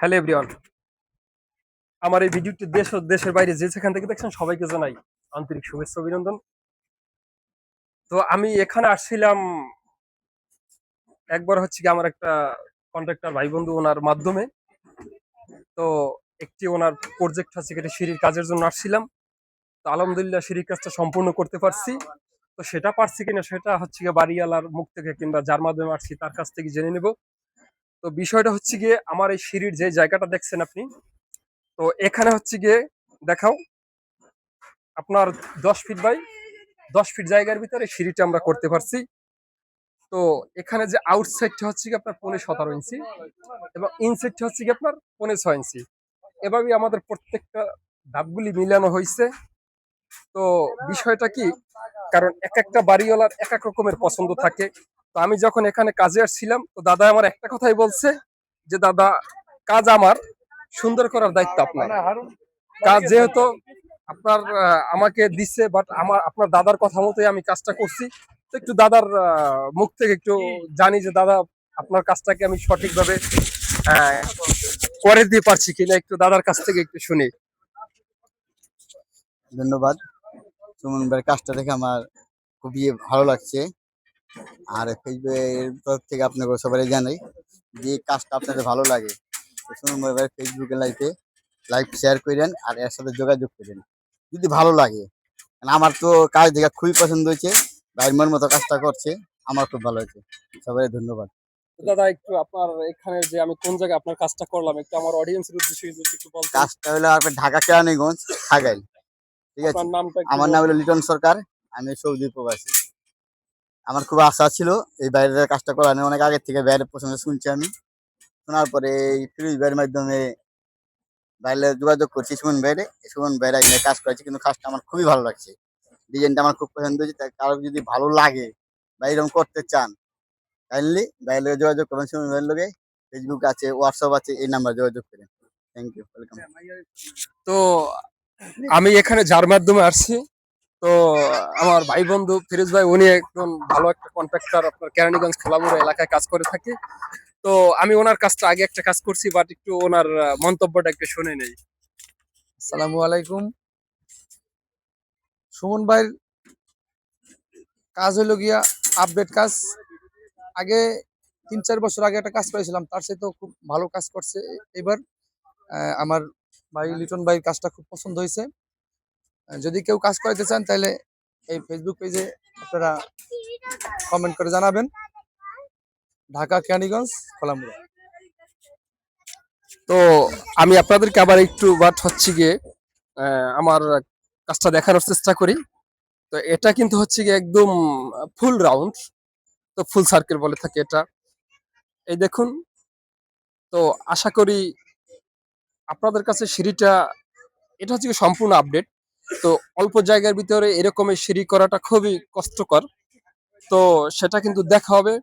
Hello everyone আমার এই ভিডিওটি দেশ ও দেশের বাইরে যে যেখান থেকে দেখছেন সবাইকে জানাই আন্তরিক শুভেচ্ছা অভিনন্দন। তো আমি এখানে আসছিলাম একবার হচ্ছে কি আমার একটা কন্ট্রাক্টর ভাই বন্ধু ওনার মাধ্যমে। তো একটি ওনার প্রজেক্ট আছে এটা সিঁড়ির কাজের জন্য আসছিলাম। তো আলহামদুলিল্লাহ সিঁড়ির কাজটা সম্পূর্ণ করতে পারছি। তো সেটা পারছি কিনা সেটা হচ্ছে গিয়ে বাড়িওয়ালার মুখ থেকে কিংবা যার মাধ্যমে আসছি তার কাছ থেকে জেনে নেব। তো বিষয়টা হচ্ছে গিয়ে আমার এই সিঁড়ির যে জায়গাটা দেখছেন আপনি, তো এখানে হচ্ছে গিয়ে দেখাও, আপনার দশ ফিট বাই দশ ফিট জায়গার ভিতরে সিঁড়িটা আমরা করতে পারছি। তো এখানে যে আউটসাইডটা হচ্ছে কি আপনার পনেরো সতেরো ইঞ্চি এবং ইনসাইডটা হচ্ছে কি আপনার পনেরো ছয় ইঞ্চি এভাবেই আমাদের প্রত্যেকটা ধাপগুলি মিলানো হয়েছে। তো বিষয়টা কি? কারণ এক একটা বাড়িওয়ালার এক এক রকমের পছন্দ থাকে। তো আমি যখন এখানে কাজে আসছিলাম, তো দাদা আমার একটা কথাই বলছে যে, দাদা, কাজ আমার, সুন্দর করার দায়িত্ব আপনার। কাজ যেহেতু আপনার আমাকে দিচ্ছে বাট আমার, আপনার দাদার কথা মতোই আমি কাজটা করছি। তো একটু দাদার মুখ থেকে একটু জানি যে, দাদা, আপনার কাজটাকে আমি সঠিকভাবে করে দিয়ে পারছি কিনা একটু দাদার কাছ থেকে একটু শুনি। ধন্যবাদ। সুমন ভাইয়ের কাজটা দেখে আমার খুবই ভালো লাগছে। আর ফেসবুকের তরফ থেকে আপনাকে সবাই জানাই যে কাজটা আপনাদের ভালো লাগে সুমন ভাই ফেসবুকে লাইভে লাইভ শেয়ার করেন আর এর সাথে যোগাযোগ করেন যদি ভালো লাগে আমার তো কাজ দেখে খুবই পছন্দ হয়েছে ভাইয়ের মন মতো কাজটা করছে আমার খুব ভালো হয়েছে। সবাই ধন্যবাদ। দাদা একটু আপনার এখানে যে আমি কোন জায়গায় আপনার কাজটা করলাম একটু আমার অডিয়েন্সের উদ্দেশ্যে একটু বলতেন। কাজটা হলো আপনার ঢাকা কেরানীগঞ্জ খাগাইল ঠিক আছে? আমার নাম হলো লিটন সরকার আমি সৌদি প্রবাসী। আমার খুব আশা ছিল, এই বাইরের কাজটা করার অনেক আগের থেকে বাইরের প্রসঙ্গে শুনছি আমি। শোনার পরে এই ফিরোজ ভাইয়ের মাধ্যমে বাইরে যোগাযোগ করছি সুমন বাইরে সুমন বাইরে এখানে কাজ করেছি, কিন্তু কাজটা আমার খুবই ভালো লাগছে। ডিজাইনটা আমার খুব পছন্দ হয়েছে, তাই কারও যদি ভালো লাগে বা এরকম করতে চান কাইন্ডলি বাইরে যোগাযোগ করুন সুমন ভাইয়ের লোকে। ফেসবুক আছে হোয়াটসঅ্যাপ আছে, এই নাম্বার যোগাযোগ করেন। থ্যাংক ইউ ওয়েলকাম তো আমি এখানে যার মাধ্যমে আসছি তো আমার ভাই বন্ধু ফিরোজ ভাই, উনি একজন ভালো একটা কন্ট্রাক্টর আপনার কেরানীগঞ্জ খোলামুড়া এলাকায় কাজ করে থাকে। তো আমি ওনার কাজটা আগে একটা কাজ করছি বাট একটু ওনার মন্তব্যটা একটু শুনে নেই। আসসালামু আলাইকুম। সুমন ভাইয়ের কাজ হলো গিয়া আপডেট কাজ। আগে তিন চার বছর আগে একটা কাজ করেছিলাম তার সাথে খুব ভালো কাজ করছে। এবার আমার ভাই লিটন ভাইয়ের কাজটা খুব পছন্দ হয়েছে যদি কেউ কাজ করাতে চান, তাহলে এই ফেসবুক পেজে আপনারা কমেন্ট করে জানাবেন। ঢাকা, কেরানীগঞ্জ খোলামুড়া তো আমি আপনাদেরকে আবার একটু বাট হচ্ছে গিয়ে আমার কাজটা দেখানোর চেষ্টা করি। তো এটা কিন্তু হচ্ছে গিয়ে একদম ফুল রাউন্ড তো ফুল সার্কেল বলে থাকে এটা। এই দেখুন, তো আশা করি আপনাদের কাছে সিঁড়িটা, এটা হচ্ছে সম্পূর্ণ আপডেট তো অল্প জায়গার ভিতরে এরকমের সিঁড়ি করাটা খুবই কষ্টকর। তো সেটা কিন্তু দেখা হবে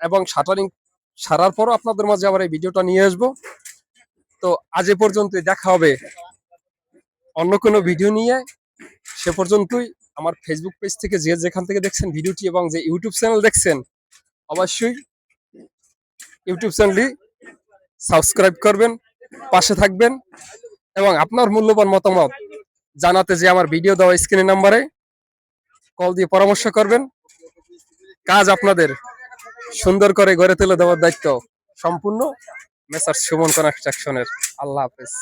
এবং শাটারিং সারার পরও আপনাদের মাঝে আবার এই ভিডিওটা নিয়ে আসব। তো আজ এ পর্যন্তই দেখা হবে অন্য কোনো ভিডিও নিয়ে। সে পর্যন্তই আমার ফেসবুক পেজ থেকে যে যেখান থেকে দেখছেন ভিডিওটি এবং যে ইউটিউব চ্যানেল দেখছেন, অবশ্যই ইউটিউব চ্যানেলটি সাবস্ক্রাইব করবেন, পাশে থাকবেন এবং আপনার মূল্যবান মতামত জানাতে যে আমার ভিডিও দেওয়া স্ক্রিনের নাম্বারে কল দিয়ে পরামর্শ করবেন। কাজ আপনাদের সুন্দর করে গড়ে তুলে দেওয়ার দায়িত্ব সম্পূর্ণ। মেসার সুমন কনস্ট্রাকশনের। আল্লাহ হাফেজ।